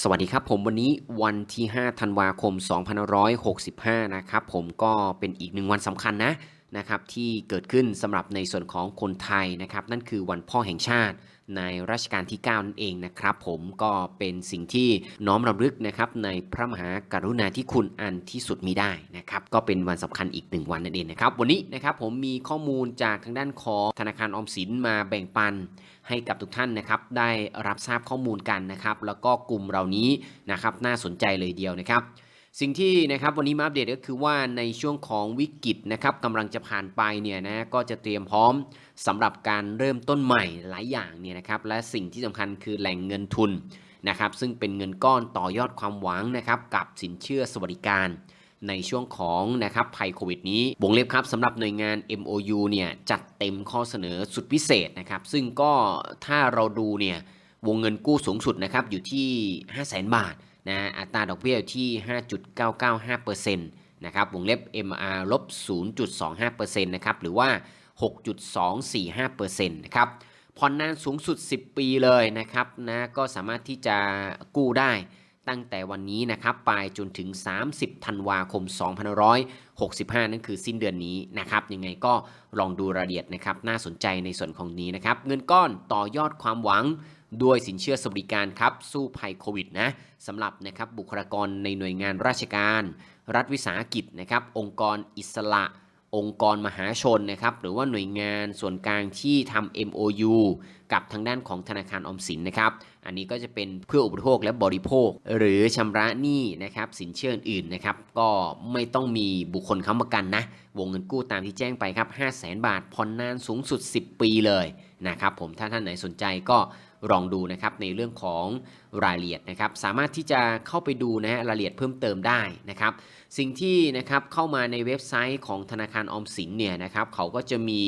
สวัสดีครับผมวันนี้วันที่ 5 ธันวาคม 2565 นะครับผมก็เป็นอีกหนึ่งวันสำคัญนะ นะครับที่เกิดขึ้นสำหรับในส่วนของคนไทยนะครับนั่นคือวันพ่อแห่งชาติในรัชกาลที่ 9 นั่นเองนะครับผมก็เป็นสิ่งที่น้อมรำลึกนะครับในพระมหากรุณาธิคุณอันที่สุดมีได้นะครับก็เป็นวันสำคัญอีกหนึ่งวันนั่นเองนะครับวันนี้นะครับผมมีข้อมูลจากทางด้านของธนาคารออมสินมาแบ่งปันให้กับทุกท่านนะครับได้รับทราบข้อมูลกันนะครับแล้วก็กลุ่มเหล่านี้นะครับน่าสนใจเลยเดียวนะครับ สิ่งที่นะครับวันนี้มาอัปเดตก็คือว่าในช่วงของวิกฤตนะครับกำลังจะผ่านไปเนี่ยนะก็จะเตรียมพร้อมสำหรับการเริ่มต้นใหม่หลายอย่างเนี่ยนะครับและสิ่งที่สำคัญคือแหล่งเงินทุนนะครับซึ่งเป็นเงินก้อนต่อยอดความหวังนะครับกับสินเชื่อสวัสดิการในช่วงของนะครับภัยโควิดนี้วงเล็บครับสำหรับหน่วยงาน MOU เนี่ยจัดเต็มข้อเสนอสุดพิเศษนะครับ ซึ่งก็ถ้าเราดูเนี่ยวงเงินกู้สูงสุดนะครับอยู่ที่ 5 0 0 0 0 0 บาท นะอัตราดอกเบี้ยที่ 5.995%นะครับวงเล็บ MR ลบ 0.25%นะครับหรือว่า 6.245%นะครับผ่อนนานสูงสุด 10 ปีเลยนะครับนะก็สามารถที่จะกู้ได้ตั้งแต่วันนี้นะครับไปจนถึง 30 ธันวาคม 2565 นั่นคือสิ้นเดือนนี้นะครับยังไงก็ลองดูรายละเอียดนะครับน่าสนใจในส่วนของนี้นะครับเงินก้อนต่อยอดความหวัง ด้วยสินเชื่อสวัสดิการครับ สู้ภัยโควิดนะสำหรับนะครับบุคลากรในหน่วยงานราชการ รัฐวิสาหกิจนะครับองค์กรอิสระ องค์กรมหาชนนะครับหรือว่าหน่วยงานส่วนกลางที่ทำ MOU กับทางด้านของธนาคารออมสินนะครับอันนี้ก็จะเป็นเพื่ออุปโภคและบริโภค หรือชำระหนี้นะครับสินเชื่ออื่นๆนะครับก็ไม่ต้องมีบุคคลค้ำประกันนะวงเงินกู้ตามที่แจ้งไปครับ 5 0 0แสนบาทผ่อนนานสูงสุด 10 ปีเลยนะครับผมถ้าท่านไหนสนใจก็ ลองดูนะครับในเรื่องของรายละเอียดนะครับ สามารถที่จะเข้าไปดูนะฮะรายละเอียดเพิ่มเติมได้นะครับ สิ่งที่นะครับเข้ามาในเว็บไซต์ของธนาคารออมสินเนี่ยนะครับเขาก็จะมี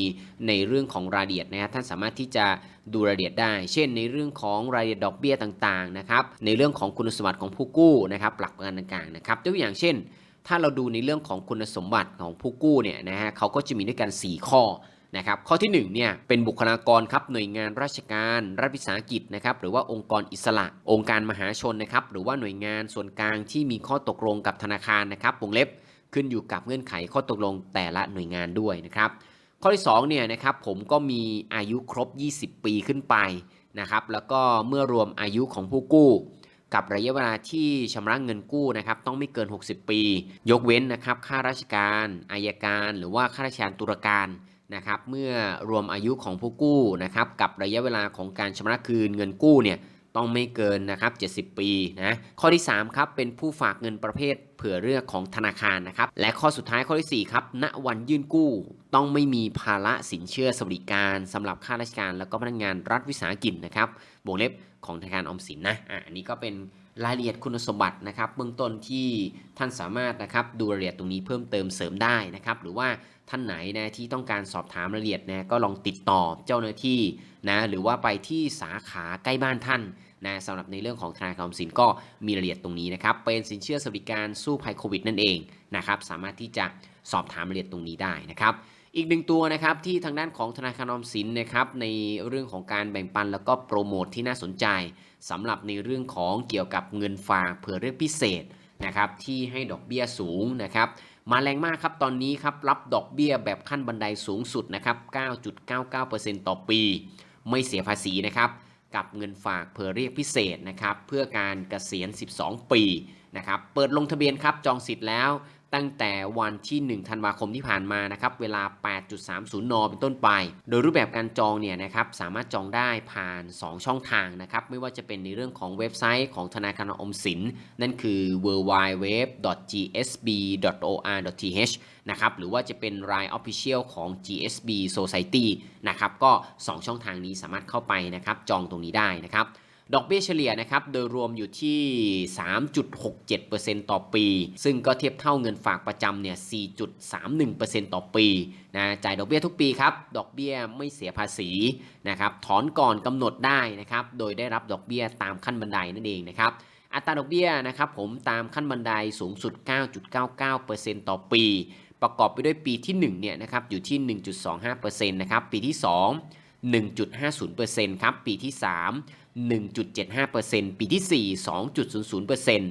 ในเรื่องของรายละเอียดนะครับท่านสามารถที่จะดูรายละเอียดได้ เช่น ในเรื่องของรายละเอียดดอกเบี้ยต่างๆนะครับในเรื่องของคุณสมบัติของผู้กู้นะครับหลักประกันต่างๆนะครับตัวอย่างเช่น ถ้าเราดูในเรื่องของคุณสมบัติของผู้กู้เนี่ยนะฮะเขาก็จะมีด้วยกัน 4 ข้อ นะครับข้อที่1เนี่ยเป็นบุคลากรครับหน่วยงานราชการรัฐวิสาหกิจนะครับหรือว่าองค์กรอิสระ องค์การมหาชนนะครับหรือว่าหน่วยงานส่วนกลางที่มีข้อตกลงกับธนาคารนะครับวงเล็บขึ้นอยู่กับเงื่อนไขข้อตกลงแต่ละหน่วยงานด้วยนะครับข้อที่2เนี่ยนะครับผมก็มีอายุครบ 20 ปีขึ้นไปนะครับแล้วก็เมื่อรวมอายุของผู้กู้ กับระยะเวลาที่ชำระเงินกู้นะครับต้องไม่เกิน 60 ปี ยกเว้นนะครับข้าราชการอายการ หรือว่าข้าราชการตุลาการ นะครับเมื่อรวมอายุของผู้กู้นะครับกับระยะเวลาของการชำระคืนเงินกู้เนี่ยต้องไม่เกินนะครับ 70 ปีนะข้อที่3ครับเป็นผู้ฝากเงินประเภทเผื่อเลือกของธนาคารนะครับและข้อสุดท้ายข้อที่4ครับณวันยื่นกู้ ต้องไม่มีภาระสินเชื่อสวัสดิการสำหรับข้าราชการ แล้วก็พนักงานรัฐวิสาหกิจนะครับวงเล็บของธนาคารออมสินนะอะอันนี้ก็เป็น รายละเอียดคุณสมบัตินะครับ เบื้องต้นที่ท่านสามารถนะครับดูรายละเอียดตรงนี้เพิ่มเติมเสริมได้นะครับ หรือว่าท่านไหนนะที่ต้องการสอบถามรายละเอียดนะก็ลองติดต่อเจ้าหน้าที่นะหรือว่าไปที่สาขาใกล้บ้านท่านนะสำหรับในเรื่องของธนาคารออมสินก็มีรายละเอียดตรงนี้นะครับ เป็นสินเชื่อสวัสดิการสู้ภัยโควิดนั่นเองนะครับ สามารถที่จะสอบถามรายละเอียดตรงนี้ได้นะครับ อีกหนึ่งตัวนะครับที่ทางด้านของธนาคารออมสินนะครับในเรื่องของการแบ่งปันแล้วก็โปรโมทที่น่าสนใจสำหรับในเรื่องของเกี่ยวกับเงินฝากเผื่อเรื่องพิเศษนะครับที่ให้ดอกเบี้ยสูงนะครับมาแรงมากครับตอนนี้ครับรับดอกเบี้ยแบบขั้นบันไดสูงสุดนะครับ 9.99%ต่อปี ไม่เสียภาษีนะครับ กับเงินฝากเผื่อเรียกพิเศษนะครับ เพื่อการเกษียณ 12 ปีนะครับ เปิดลงทะเบียนครับจองสิทธิ์แล้ว ตั้งแต่วันที่ 1 ธันวาคมที่ผ่านมานะครับเวลา 8.30 น เป็นต้นไป โดยรูปแบบการจองเนี่ยนะครับสามารถจองได้ผ่าน 2 ช่องทางนะครับไม่ว่าจะเป็นในเรื่องของเว็บไซต์ของธนาคารออมสิน นั่นคือ www.gsb.or.th นะครับหรือว่าจะเป็น Line Official ของ GSB Society นะครับก็ 2 ช่องทางนี้สามารถเข้าไปนะครับจองตรงนี้ได้นะครับ ดอกเบี้ยเฉลี่ยนะครับโดยรวมอยู่ที่ 3.67%ต่อปี ซึ่งก็เทียบเท่าเงินฝากประจำเนี่ย 4.31%ต่อปีนะจ่ายดอกเบี้ยทุกปีครับ ดอกเบี้ยไม่เสียภาษีนะครับถอนก่อนกำหนดได้นะครับโดยได้รับดอกเบี้ยตามขั้นบันไดนั่นเองนะครับอัตราดอกเบี้ยนะครับผมตามขั้นบันไดสูงสุด 9.99%ต่อปี ประกอบไปด้วยปีที่1เนี่ยนะครับอยู่ที่ 1.25%นะครับปีที่ 2 1.50%ครับ ปีที่ 3 1.75%ปีที่ 4 2.00%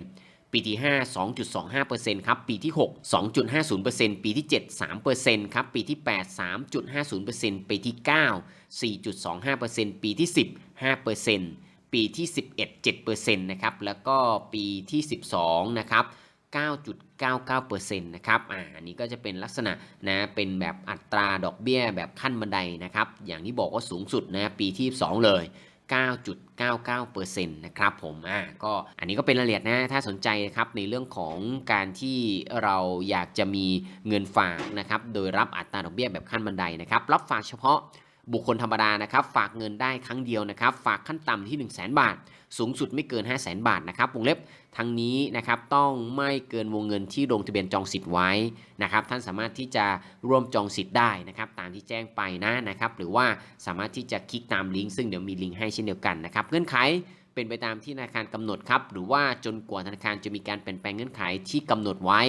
ปีที่ 5 2.25%ครับ ปีที่ 6 2.50%ปีที่ 7 3%ครับ ปีที่ 8 3.50%ปีที่ 9 4.25%ปีที่ 10 5%ปีที่ 11 7%นะครับ แล้วก็ปีที่ 12 นะครับ 9.99%นะครับอ่าอันนี้ก็จะเป็นลักษณะนะเป็นแบบอัตราดอกเบี้ยแบบขั้นบันไดนะครับ อย่างที่บอกว่าสูงสุดนะปีที่ 2 เลย9.99%นะครับผม อ่า ก็อันนี้ก็เป็นรายละเอียดนะ ถ้าสนใจนะครับในเรื่องของการที่เราอยากจะมีเงินฝากนะครับ โดยรับอัตราดอกเบี้ยแบบขั้นบันไดนะครับ รับฝากเฉพาะบุคคลธรรมดานะครับ ฝากเงินได้ครั้งเดียวนะครับ ฝากขั้นต่ำที่ 1 0 0 0 0 0 บาท สูงสุดไม่เกิน 5 0 0 0 0 0 บาทนะครับ วงเล็บ ทั้งนี้นะครับต้องไม่เกินวงเงินที่ลงทะเบียนจองสิทธิ์ไว้นะครับท่านสามารถที่จะร่วมจองสิทธิ์ได้นะครับตามที่แจ้งไปนะนะครับหรือว่าสามารถที่จะคลิกตามลิงก์ซึ่งเดี๋ยวมีลิงก์ให้เช่นเดียวกันนะครับเงื่อนไขเป็นไปตามที่ธนาคารกำหนดครับหรือว่าจนกว่าธนาคารจะมีการเปลี่ยนแปลงเงื่อนไขที่กำหนดไว้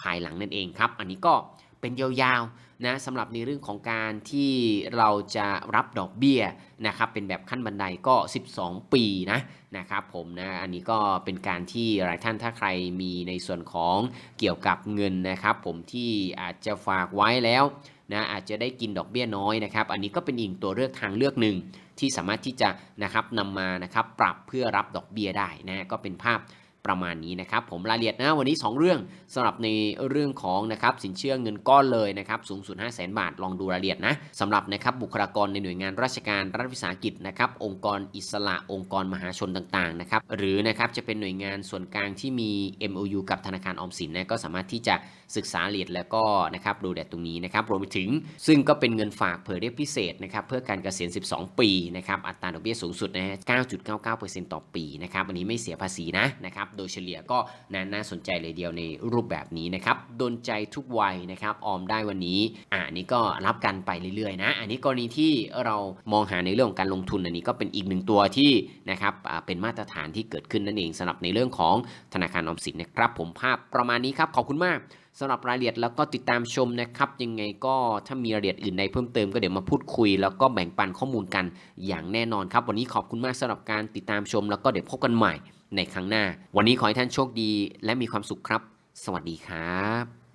ภายหลังนั่นเองครับ อันนี้ก็ เป็นยาวๆนะสำหรับในเรื่องของการที่เราจะรับดอกเบี้ยนะครับเป็นแบบขั้นบันไดก็ 12 ปีนะนะครับผมนะอันนี้ก็เป็นการที่หลายท่านถ้าใครมีในส่วนของเกี่ยวกับเงินนะครับ ผมที่อาจจะฝากไว้แล้วนะอาจจะได้กินดอกเบี้ยน้อยนะครับ อันนี้ก็เป็นอีกตัวเลือกทางเลือกหนึ่งที่สามารถที่จะนะครับนำมานะครับปรับเพื่อรับดอกเบี้ยได้นะก็เป็นภาพ ประมาณนี้นะครับผมรายละเอียดนะวันนี้ 2 เรื่องสำหรับในเรื่องของนะครับสินเชื่อเงินก้อนเลยนะครับสูงสุด 5 0 0 0 0 0บาทลองดูรายละเอียดนะสำหรับนะครับบุคลากรในหน่วยงานราชการรัฐวิสาหกิจนะครับองค์กรอิสระองค์กรมหาชนต่างๆนะครับหรือนะครับจะเป็นหน่วยงานส่วนกลางที่มี MOU กับธนาคารออมสินนะก็สามารถที่จะศึกษาละเอียดแล้วก็นะครับดูแลตรงนี้นะครับรวมไปถึง ซึ่งก็เป็นเงินฝากเผื่อเรียกพิเศษนะครับเพื่อการเกษียณ 12 ปีนะครับอัตราดอกเบี้ยสูงสุดนะฮะ9.99%ต่อปีนะครับอันนี้ไม่เสียภาษีนะนะครับโดยเฉลี่ยก็น่านาสนใจเลยเดียวในรูปแบบนี้นะครับโดนใจทุกวัยนะครับออมได้วันนี้อ่าอันนี้ก็รับกันไปเรื่อยๆนะอันนี้กรณีที่เรามองหาในเรื่องของการลงทุนอันนี้ก็เป็นอีกหนึ่งตัวที่นะครับเป็นมาตรฐานที่เกิดขึ้นนั่นเองสำหรับในเรื่องของธนาคารออมสินนะครับผมภาพประมาณนี้ครับขอบคุณมากสำหรับรายละเอียดแล้วก็ติดตามชมนะครับยังไงก็ถ้ามีรายละเอียดอื่นใดเพิ่มเติมก็เดี๋ยวมาพูดคุย แล้วก็แบ่งปันข้อมูลกันอย่างแน่นอนครับ วันนี้ขอบคุณมากสำหรับการติดตามชม แล้วก็เดี๋ยวพบกันใหม่ ในครั้งหน้า วันนี้ขอให้ท่านโชคดีและมีความสุขครับ สวัสดีครับ